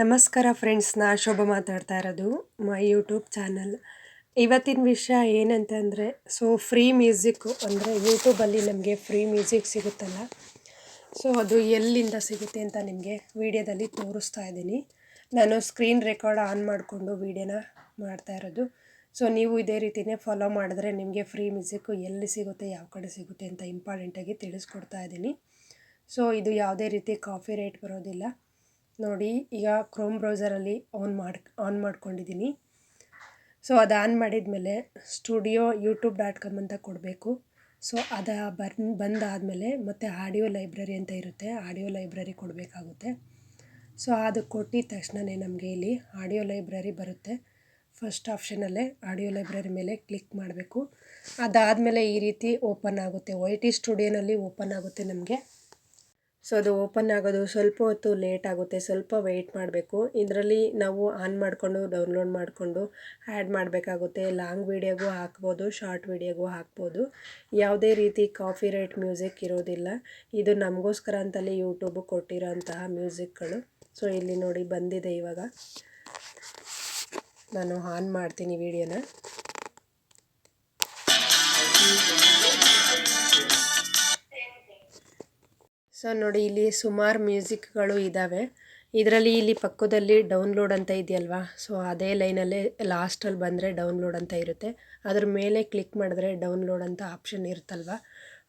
ನಮಸ್ಕಾರ ಫ್ರೆಂಡ್ಸ್ ನಾ ಶೋಭ ಮಾತಾಡ್ತಾ ಇರೋದು ಮೈ ಯೂಟ್ಯೂಬ್ ಚಾನಲ್ ಇವತ್ತಿನ ವಿಷಯ ಏನಂತಂದರೆ ಸೊ ಫ್ರೀ ಮ್ಯೂಸಿಕ್ಕು ಅಂದರೆ ಯೂಟ್ಯೂಬಲ್ಲಿ ನಮಗೆ ಫ್ರೀ ಮ್ಯೂಸಿಕ್ ಸಿಗುತ್ತಲ್ಲ ಸೊ ಅದು ಎಲ್ಲಿಂದ ಸಿಗುತ್ತೆ ಅಂತ ನಿಮಗೆ ವಿಡಿಯೋದಲ್ಲಿ ತೋರಿಸ್ತಾ ಇದ್ದೀನಿ. ನಾನು ಸ್ಕ್ರೀನ್ ರೆಕಾರ್ಡ್ ಆನ್ ಮಾಡಿಕೊಂಡು ವೀಡಿಯೋನ ಮಾಡ್ತಾ ಇರೋದು ಸೊ ನೀವು ಇದೇ ರೀತಿಯೇ ಫಾಲೋ ಮಾಡಿದ್ರೆ ನಿಮಗೆ ಫ್ರೀ ಮ್ಯೂಸಿಕ್ಕು ಎಲ್ಲಿ ಸಿಗುತ್ತೆ, ಯಾವ ಕಡೆ ಸಿಗುತ್ತೆ ಅಂತ ಇಂಪಾರ್ಟೆಂಟಾಗಿ ತಿಳಿಸ್ಕೊಡ್ತಾ ಇದ್ದೀನಿ. ಸೊ ಇದು ಯಾವುದೇ ರೀತಿ ಕಾಫಿ ರೇಟ್ ಬರೋದಿಲ್ಲ. ನೋಡಿ, ಈಗ ಕ್ರೋಮ್ ಬ್ರೌಸರಲ್ಲಿ ಆನ್ ಮಾಡಿ ಆನ್ ಮಾಡ್ಕೊಂಡಿದ್ದೀನಿ ಸೊ ಅದು ಆನ್ ಮಾಡಿದ ಮೇಲೆ ಸ್ಟುಡಿಯೋ ಯೂಟ್ಯೂಬ್ ಡಾಟ್ ಕಾಮ್ ಅಂತ ಕೊಡಬೇಕು. ಸೊ ಅದು ಬನ್ ಬಂದಾದಮೇಲೆ ಮತ್ತು ಆಡಿಯೋ ಲೈಬ್ರರಿ ಅಂತ ಇರುತ್ತೆ. ಆಡಿಯೋ ಲೈಬ್ರರಿ ಕೊಡಬೇಕಾಗುತ್ತೆ. ಸೊ ಅದು ಕೊಟ್ಟಿದ ತಕ್ಷಣವೇ ನಮಗೆ ಇಲ್ಲಿ ಆಡಿಯೋ ಲೈಬ್ರರಿ ಬರುತ್ತೆ. ಫಸ್ಟ್ ಆಪ್ಷನಲ್ಲೇ ಆಡಿಯೋ ಲೈಬ್ರರಿ ಮೇಲೆ ಕ್ಲಿಕ್ ಮಾಡಬೇಕು. ಅದಾದಮೇಲೆ ಈ ರೀತಿ ಓಪನ್ ಆಗುತ್ತೆ. ವೈ ಟಿ ಸ್ಟುಡಿಯೋನಲ್ಲಿ ಓಪನ್ ಆಗುತ್ತೆ ನಮಗೆ. ಸೊ ಅದು ಓಪನ್ ಆಗೋದು ಸ್ವಲ್ಪ ಹೊತ್ತು ಲೇಟ್ ಆಗುತ್ತೆ, ಸ್ವಲ್ಪ ವೆಯ್ಟ್ ಮಾಡಬೇಕು. ಇದರಲ್ಲಿ ನಾವು ಆನ್ ಮಾಡಿಕೊಂಡು ಡೌನ್ಲೋಡ್ ಮಾಡಿಕೊಂಡು ಆ್ಯಡ್ ಮಾಡಬೇಕಾಗುತ್ತೆ. ಲಾಂಗ್ ವೀಡಿಯೋಗೂ ಹಾಕ್ಬೋದು ಶಾರ್ಟ್ ವೀಡಿಯೋಗೂ ಹಾಕ್ಬೋದು. ಯಾವುದೇ ರೀತಿ ಕಾಫಿ ರೇಟ್ ಮ್ಯೂಸಿಕ್ ಇರೋದಿಲ್ಲ. ಇದು ನಮಗೋಸ್ಕರ ಅಂತಲೇ ಯೂಟ್ಯೂಬು ಕೊಟ್ಟಿರೋಂತಹ ಮ್ಯೂಸಿಕ್ಗಳು ಸೊ ಇಲ್ಲಿ ನೋಡಿ ಬಂದಿದೆ ಇವಾಗ. ನಾನು ಆನ್ ಮಾಡ್ತೀನಿ ವಿಡಿಯೋನ ಸೊ ನೋಡಿ, ಇಲ್ಲಿ ಸುಮಾರು ಮ್ಯೂಸಿಕ್ಗಳು ಇದ್ದಾವೆ ಇದರಲ್ಲಿ ಇಲ್ಲಿ ಪಕ್ಕದಲ್ಲಿ ಡೌನ್ಲೋಡ್ ಅಂತ ಇದೆಯಲ್ವಾ? ಸೊ ಅದೇ ಲೈನಲ್ಲೇ ಲಾಸ್ಟಲ್ಲಿ ಬಂದರೆ ಡೌನ್ಲೋಡ್ ಅಂತ ಇರುತ್ತೆ. ಅದ್ರ ಮೇಲೆ ಕ್ಲಿಕ್ ಮಾಡಿದ್ರೆ ಡೌನ್ಲೋಡ್ ಅಂತ ಆಪ್ಷನ್ ಇರುತ್ತಲ್ವ?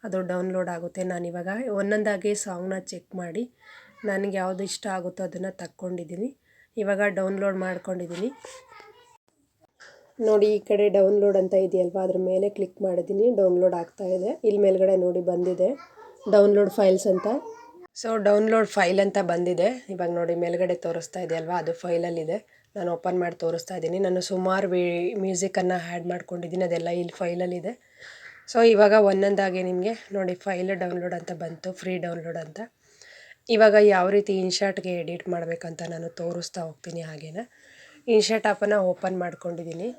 ಅದು ಡೌನ್ಲೋಡ್ ಆಗುತ್ತೆ. ನಾನಿವಾಗ ಒಂದೊಂದಾಗಿ ಸಾಂಗ್ನ ಚೆಕ್ ಮಾಡಿ, ನನಗೆ ಯಾವುದು ಇಷ್ಟ ಆಗುತ್ತೋ ಅದನ್ನು ತಕ್ಕೊಂಡಿದ್ದೀನಿ. ಇವಾಗ ಡೌನ್ಲೋಡ್ ಮಾಡ್ಕೊಂಡಿದ್ದೀನಿ. ನೋಡಿ, ಈ ಕಡೆ ಡೌನ್ಲೋಡ್ ಅಂತ ಇದೆಯಲ್ವ? ಅದ್ರ ಮೇಲೆ ಕ್ಲಿಕ್ ಮಾಡಿದ್ದೀನಿ, ಡೌನ್ಲೋಡ್ ಆಗ್ತಾ ಇದೆ. ಇಲ್ಲಿ ಮೇಲ್ಗಡೆ ನೋಡಿ ಬಂದಿದೆ. ಡೌನ್ಲೋಡ್ ಫೈಲ್ಸ್ ಅಂತ? ಸೊ ಡೌನ್ಲೋಡ್ ಫೈಲ್ ಅಂತ ಬಂದಿದೆ. ಇವಾಗ ನೋಡಿ, ಮೇಲ್ಗಡೆ ತೋರಿಸ್ತಾ ಇದೆ ಅಲ್ವಾ? ಅದು ಫೈಲಲ್ಲಿದೆ. ನಾನು ಓಪನ್ ಮಾಡಿ ತೋರಿಸ್ತಾ ಇದ್ದೀನಿ. ನಾನು ಸುಮಾರು ವಿ ಮ್ಯೂಸಿಕನ್ನು ಆ್ಯಡ್ ಮಾಡ್ಕೊಂಡಿದ್ದೀನಿ. ಅದೆಲ್ಲ ಇಲ್ಲಿ ಫೈಲಲ್ಲಿದೆ. ಸೊ ಇವಾಗ ಒಂದೊಂದಾಗಿ ನಿಮಗೆ ನೋಡಿ ಫೈಲ್ ಡೌನ್ಲೋಡ್ ಅಂತ ಬಂತು ಫ್ರೀ ಡೌನ್ಲೋಡ್ ಅಂತ. ಇವಾಗ ಯಾವ ರೀತಿ ಇನ್ಶಾರ್ಟ್ಗೆ ಎಡಿಟ್ ಮಾಡಬೇಕಂತ ನಾನು ತೋರಿಸ್ತಾ ಹೋಗ್ತೀನಿ ಹಾಗೇನ. ಇನ್ಶಾರ್ಟ್ ಆಪನ್ನು ಓಪನ್ ಮಾಡ್ಕೊಂಡಿದ್ದೀನಿ.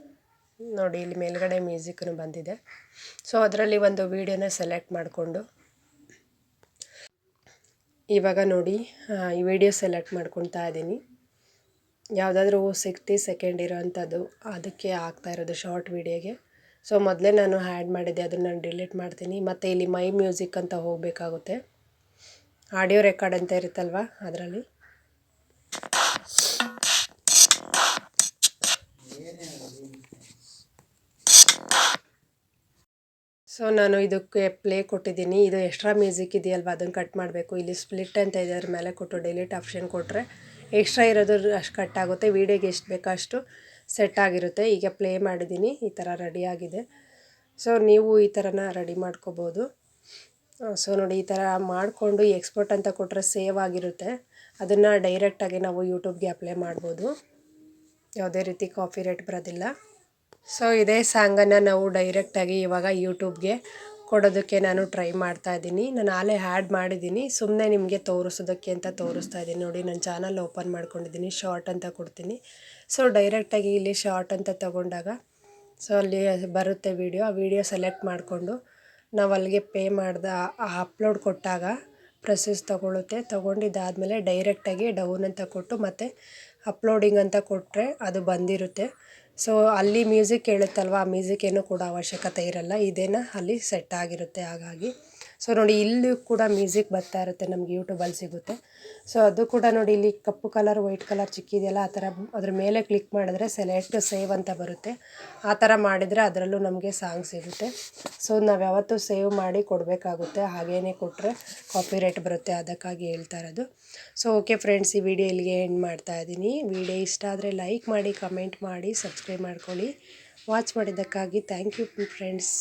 ನೋಡಿ, ಇಲ್ಲಿ ಮೇಲ್ಗಡೆ ಮ್ಯೂಸಿಕ್ನು ಬಂದಿದೆ. ಸೊ ಅದರಲ್ಲಿ ಒಂದು ವೀಡಿಯೋನ ಸೆಲೆಕ್ಟ್ ಮಾಡಿಕೊಂಡು ಇವಾಗ ನೋಡಿ ಈ ವಿಡಿಯೋ ಸೆಲೆಕ್ಟ್ ಮಾಡ್ಕೊತಾ ಇದ್ದೀನಿ. ಯಾವುದಾದ್ರೂ ಸಿಕ್ಸ್ಟಿ ಸೆಕೆಂಡ್ ಇರೋವಂಥದ್ದು ಅದಕ್ಕೆ ಆಗ್ತಾ ಇರೋದು ಶಾರ್ಟ್ ವೀಡಿಯೋಗೆ ಸೊ ಮೊದಲೇ ನಾನು ಆ್ಯಡ್ ಮಾಡಿದ್ದೆ, ಅದನ್ನು ನಾನು ಡಿಲೀಟ್ ಮಾಡ್ತೀನಿ. ಮತ್ತು ಇಲ್ಲಿ ಮೈ ಮ್ಯೂಸಿಕ್ ಅಂತ ಹೋಗಬೇಕಾಗುತ್ತೆ. ಆಡಿಯೋ ರೆಕಾರ್ಡ್ ಅಂತ ಇರುತ್ತಲ್ವ ಅದರಲ್ಲಿ? ಸೊ ನಾನು ಇದಕ್ಕೆ ಪ್ಲೇ ಕೊಟ್ಟಿದ್ದೀನಿ. ಇದು ಎಕ್ಸ್ಟ್ರಾ ಮ್ಯೂಸಿಕ್ ಇದೆಯಲ್ವ? ಅದನ್ನು ಕಟ್ ಮಾಡಬೇಕು. ಇಲ್ಲಿ ಸ್ಪ್ಲಿಟ್ ಅಂತ ಇದೆ. ಅದ್ರ ಮೇಲೆ ಕೊಟ್ಟು ಡಿಲೀಟ್ ಆಪ್ಷನ್ ಕೊಟ್ಟರೆ ಎಕ್ಸ್ಟ್ರಾ ಇರೋದು ಅಷ್ಟು ಕಟ್ ಆಗುತ್ತೆ. ವೀಡಿಯೋಗೆ ಎಷ್ಟು ಬೇಕೋ ಅಷ್ಟು ಸೆಟ್ ಆಗಿರುತ್ತೆ. ಈಗ ಪ್ಲೇ ಮಾಡಿದ್ದೀನಿ. ಈ ಥರ ರೆಡಿಯಾಗಿದೆ ಸೊ ನೀವು ಈ ಥರನ ರೆಡಿ ಮಾಡ್ಕೋಬೋದು. ಸೊ ನೋಡಿ ಈ ಥರ ಮಾಡಿಕೊಂಡು ಎಕ್ಸ್ಪೋರ್ಟ್ ಅಂತ ಕೊಟ್ಟರೆ ಸೇವ್ ಆಗಿರುತ್ತೆ. ಅದನ್ನು ಡೈರೆಕ್ಟಾಗಿ ನಾವು ಯೂಟ್ಯೂಬ್ಗೆ ಅಪ್ಲೈ ಮಾಡ್ಬೋದು. ಯಾವುದೇ ರೀತಿ ಕಾಫಿ ರೇಟ್ ಬರೋದಿಲ್ಲ. ಸೊ ಇದೇ ಸಾಂಗನ್ನು ನಾವು ಡೈರೆಕ್ಟಾಗಿ ಇವಾಗ ಯೂಟ್ಯೂಬ್ಗೆ ಕೊಡೋದಕ್ಕೆ ನಾನು ಟ್ರೈ ಮಾಡ್ತಾ ಇದ್ದೀನಿ. ನಾನು ಆಲೇ ಆ್ಯಡ್ ಮಾಡಿದ್ದೀನಿ. ಸುಮ್ಮನೆ ನಿಮಗೆ ತೋರಿಸೋದಕ್ಕೆ ಅಂತ ತೋರಿಸ್ತಾ ಇದ್ದೀನಿ. ನೋಡಿ, ನಾನು ಚಾನಲ್ ಓಪನ್ ಮಾಡ್ಕೊಂಡಿದ್ದೀನಿ. ಶಾರ್ಟ್ ಅಂತ ಕೊಡ್ತೀನಿ. ಸೊ ಡೈರೆಕ್ಟಾಗಿ ಇಲ್ಲಿ ಶಾರ್ಟ್ ಅಂತ ತಗೊಂಡಾಗ ಸೊ ಅಲ್ಲಿ ಬರುತ್ತೆ ವೀಡಿಯೋ ಆ ವಿಡಿಯೋ ಸೆಲೆಕ್ಟ್ ಮಾಡಿಕೊಂಡು ನಾವು ಅಲ್ಲಿಗೆ ಪೇ ಮಾಡ್ದ ಅಪ್ಲೋಡ್ ಕೊಟ್ಟಾಗ ಪ್ರೊಸೆಸ್ ತೊಗೊಳುತ್ತೆ. ತೊಗೊಂಡಿದ್ದಾದಮೇಲೆ ಡೈರೆಕ್ಟಾಗಿ ಡೌನ್ ಅಂತ ಕೊಟ್ಟು ಮತ್ತು ಅಪ್ಲೋಡಿಂಗ್ ಅಂತ ಕೊಟ್ಟರೆ ಅದು ಬಂದಿರುತ್ತೆ. ಸೊ ಅಲ್ಲಿ ಮ್ಯೂಸಿಕ್ ಕೇಳುತ್ತಲ್ವ? ಆ ಮ್ಯೂಸಿಕ್ ಏನೂ ಕೂಡ ಅವಶ್ಯಕತೆ ಇರಲ್ಲ. ಇದೇನ ಅಲ್ಲಿ ಸೆಟ್ ಆಗಿರುತ್ತೆ ಹಾಗಾಗಿ. ಸೊ ನೋಡಿ, ಇಲ್ಲೂ ಕೂಡ ಮ್ಯೂಸಿಕ್ ಬರ್ತಾ ಇರುತ್ತೆ, ನಮ್ಗೆ ಯೂಟ್ಯೂಬಲ್ಲಿ ಸಿಗುತ್ತೆ. ಸೊ ಅದು ಕೂಡ ನೋಡಿ, ಇಲ್ಲಿ ಕಪ್ಪು ಕಲರ್, ವೈಟ್ ಕಲರ್ ಚಿಕ್ಕಿದೆಯಲ್ಲ, ಆ ಥರ ಅದ್ರ ಮೇಲೆ ಕ್ಲಿಕ್ ಮಾಡಿದ್ರೆ ಸೆಲೆಕ್ಟ್ ಸೇವ್ ಅಂತ ಬರುತ್ತೆ. ಆ ಥರ ಮಾಡಿದರೆ ಅದರಲ್ಲೂ ನಮಗೆ ಸಾಂಗ್ ಸಿಗುತ್ತೆ. ಸೊ ನಾವು ಯಾವತ್ತೂ ಸೇವ್ ಮಾಡಿ ಕೊಡಬೇಕಾಗುತ್ತೆ ಹಾಗೇ ಕೊಟ್ಟರೆ ಕಾಪಿ ರೇಟ್ ಬರುತ್ತೆ ಅದಕ್ಕಾಗಿ ಹೇಳ್ತಾ ಇರೋದು. ಸೊ ಓಕೆ ಫ್ರೆಂಡ್ಸ್, ಈ ವಿಡಿಯೋ ಇಲ್ಲಿಗೆ ಎಂಡ್ ಮಾಡ್ತಾ ಇದ್ದೀನಿ. ವಿಡಿಯೋ ಇಷ್ಟ ಆದರೆ ಲೈಕ್ ಮಾಡಿ ಕಮೆಂಟ್ ಮಾಡಿ ಸಬ್ಸ್ಕ್ರೈಬ್ ಮಾಡ್ಕೊಳ್ಳಿ. ವಾಚ್ ಮಾಡಿದ್ದಕ್ಕಾಗಿ ಥ್ಯಾಂಕ್ ಯು ಫ್ರೆಂಡ್ಸ್